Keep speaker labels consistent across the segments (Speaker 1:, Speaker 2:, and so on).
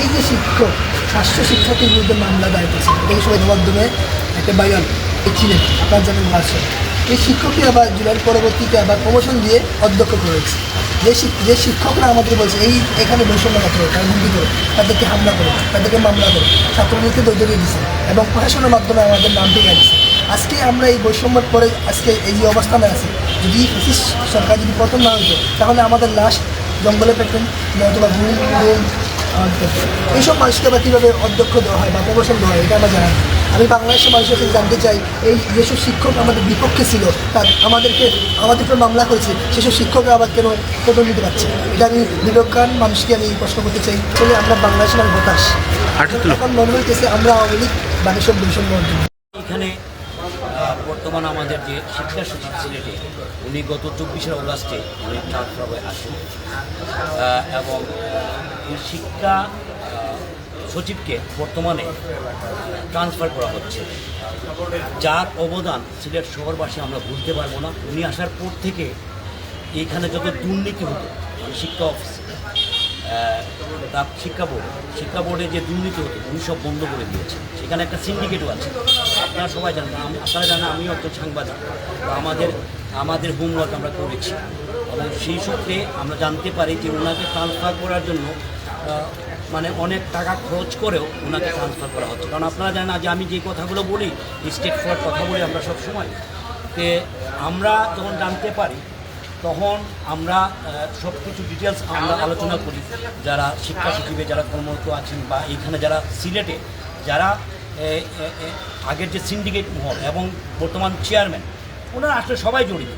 Speaker 1: এই যে শিক্ষক স্বাস্থ্য শিক্ষার্থীর বিরুদ্ধে মামলা দায়ের করেছে এই সময় মাধ্যমে একটা বাইরাল ছিলেন, আপনার জানেন ভাষণ এই শিক্ষককে আবার জুলাইয়ের পরবর্তীতে আবার প্রমোশন দিয়ে অধ্যক্ষ করেছে যে যে শিক্ষকরা আমাদের বলছে, এই, এখানে বৈষম্য করে তারা হুমকি করে তাদেরকে হামলা করে, তাদেরকে মামলা করে, ছাত্রলীগকে দৌড়িয়ে দিছে, এবং প্রশাসনের মাধ্যমে আমাদের নাম দিছে। আজকে আমরা এই বৈষম্যের পরে, আজকে এই যে অবস্থানে আছি, যদি সরকার যদি পতন না হতো তাহলে আমাদের লাশ জঙ্গলে পেতেন অথবা ঘুম ঘুম এইসব মানুষকে আবার কীভাবে অধ্যক্ষ দেওয়া হয় বা প্রমোশন দেওয়া হয় এটা আমরা জানি আমি বাংলাদেশের মানুষের কাছে জানতে চাই এই যেসব শিক্ষক আমাদের বিপক্ষে ছিল তার আমাদেরকে আমাদের উপর মামলা করেছে সেসব শিক্ষকরা আবার কেন নিতে পারছেন এটা আমি বিবেকান মানুষকে আমি প্রশ্ন করতে চাই আসলে আমরা বাংলাদেশের আমি হতাশ। এখন মনে হইতেছে আমরা আওয়ামী লীগ বাংলাদেশের বৈষম্য
Speaker 2: বর্তমান আমাদের যে শিক্ষা সচিব সিলেটে উনি গত চব্বিশে অগাস্টে উনি ট্রান্সফার আসেন। এবং শিক্ষা সচিবকে বর্তমানে ট্রান্সফার করা হচ্ছে। যার অবদান সিলেট শহরবাসী আমরা ভুলতে পারব না। উনি আসার পর থেকে এখানে যত দুর্নীতি হতো মানে শিক্ষা অফিসে তার শিক্ষা বোর্ড, শিক্ষা বোর্ডে যে দুর্নীতি হতো, উনি সব বন্ধ করে দিয়েছে সেখানে একটা সিন্ডিকেটও আছে। আপনারা সবাই জানেন আপনারা জানেন, আমিও একজন সাংবাদিক। আমাদের আমাদের হোমওয়ার্ক আমরা করেছি। এবং সেই সূত্রে আমরা জানতে পারি যে ওনাকে ট্রান্সফার করার জন্য মানে অনেক টাকা খরচ করেও ওনাকে ট্রান্সফার করা হচ্ছে। কারণ আপনারা জানেন যে আমি যে কথাগুলো বলি স্টেট ফর কথা বলি আমরা সব সময় তে আমরা যখন জানতে পারি তখন আমরা সব কিছু ডিটেলস আমরা আলোচনা করি। যারা শিক্ষা সচিবে, যারা কর্মরত আছেন বা এখানে যারা সিলেটে, যারা আগের যে সিন্ডিকেট মহল এবং বর্তমান চেয়ারম্যান ওনারা আসলে সবাই জড়িত।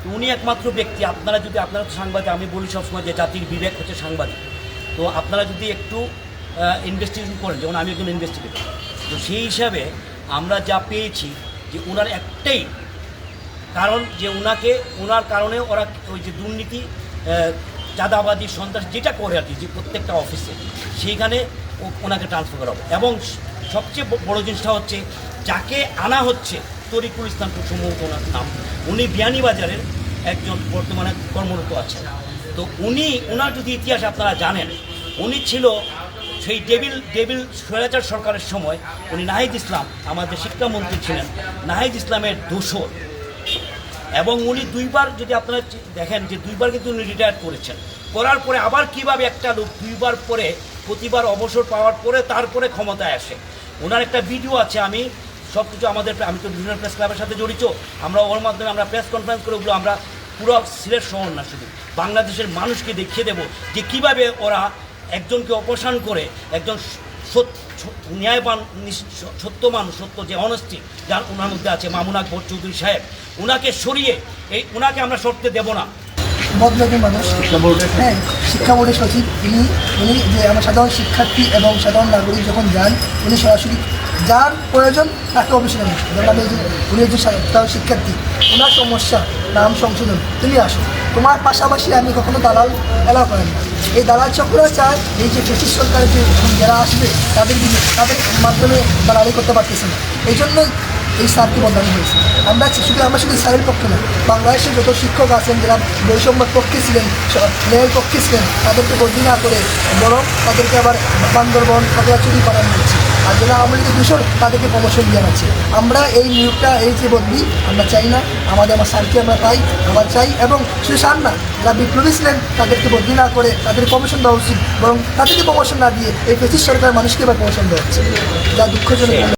Speaker 2: তো উনি একমাত্র ব্যক্তি। আপনারা যদি, আপনারা তো সাংবাদিক, আমি বলি সবসময় যে জাতির বিবেক হচ্ছে সাংবাদিক। তো আপনারা যদি একটু ইনভেস্টিগেশন করেন, যেমন আমি একজন ইনভেস্টিগেটর তো সেই হিসাবে আমরা যা পেয়েছি যে ওনার একটাই কারণ যে ওনাকে ওনার কারণে ওরা ওই যে দুর্নীতি চাঁদাবাদী সন্ত্রাস যেটা করে আর কি, যে প্রত্যেকটা অফিসে, সেইখানে ওনাকে ট্রান্সফার করা হবে। এবং সবচেয়ে বড় জিনিসটা হচ্ছে, যাকে আনা হচ্ছে তরিকুল ইসলাম সম্ভবত ওনার নাম, উনি বিয়ানীবাজারের একজন বর্তমানে কর্মরত আছেন। তো উনি ওনার যদি ইতিহাস আপনারা জানেন, উনি ছিল সেই টেবিল টেবিল স্বৈরাচার সরকারের সময় উনি নাহিদ ইসলাম, আমাদের শিক্ষামন্ত্রী ছিলেন, নাহিদ ইসলামের দোষর। এবং উনি দুইবার যদি আপনারা দেখেন যে দুইবার কিন্তু উনি রিটায়ার করেছেন। করার পরে আবার কীভাবে একটা লোক দুইবার পরে, প্রতিবার অবসর পাওয়ার পরে তারপরে ক্ষমতায় আসে। ওনার একটা ভিডিও আছে, আমি সব কিছু আমাদের আমি তো বিভিন্ন প্রেস ক্লাবের সাথে জড়িত। আমরা ওর মাধ্যমে আমরা প্রেস কনফারেন্স করে ওগুলো আমরা পুরো সিলেট শহর না শুধু, বাংলাদেশের মানুষকে দেখিয়ে দেব যে কীভাবে ওরা একজনকে অপসারণ করে, একজন ন্যায়বান সত্যমান সত্য যে অনেস্টি যার ওনার মধ্যে আছে মামুন আকবর চৌধুরী সাহেব। ওনাকে সরিয়ে এই ওনাকে আমরা সরতে দেব না।
Speaker 1: বদলাকি মানুষ। হ্যাঁ শিক্ষা বোর্ডের সচিব ইনি উনি যে আমার সাধারণ শিক্ষার্থী এবং সাধারণ নাগরিক যখন যান উনি সরাসরি যার প্রয়োজন তাকে যেমন আমি একজন- উনি একজন শিক্ষার্থী, ওনার সমস্যা, নাম সংশোধন, তুমি আসো। তোমার পাশাপাশি আমি কখনো দালাল এলাও করেন না। এই দালাল চক্ররা চায় এই যে ব্রিটিশ সরকারের যে যারা আসবে, তাদের তাদের মাধ্যমে দালালি করতে পারতেছে না। এই জন্যই এই স্যারকে বদলানো হয়েছে। আমরা শুধু আমরা শুধু স্যারের পক্ষে না, বাংলাদেশের যত শিক্ষক আছেন, যারা বৈষম্যের পক্ষে ছিলেন ন্যায়ের পক্ষে ছিলেন, তাদেরকে বদলি না করে বরং তাদেরকে আবার বান্দরবন খাগড়াছড়ি পাঠানো হচ্ছে। আর যারা আওয়ামী লীগের দূষণ তাদেরকে প্রমোশন হচ্ছে। আমরা এই নিয়োগটা, এই যে বদলি, আমরা চাই না। আমাদের, আমার স্যারকে আমরা পাই, আমরা চাই, এবং সে সার না। যারা বিপ্লবী ছিলেন, তাদেরকে বদলি না করে তাদের প্রমোশন দেওয়া উচিত এবং তাদেরকে প্রমোশন না দিয়ে এই ব্রিটিশ সরকার মানুষকে এবার প্রমোশন দেওয়া হচ্ছে। যা দুঃখজনক।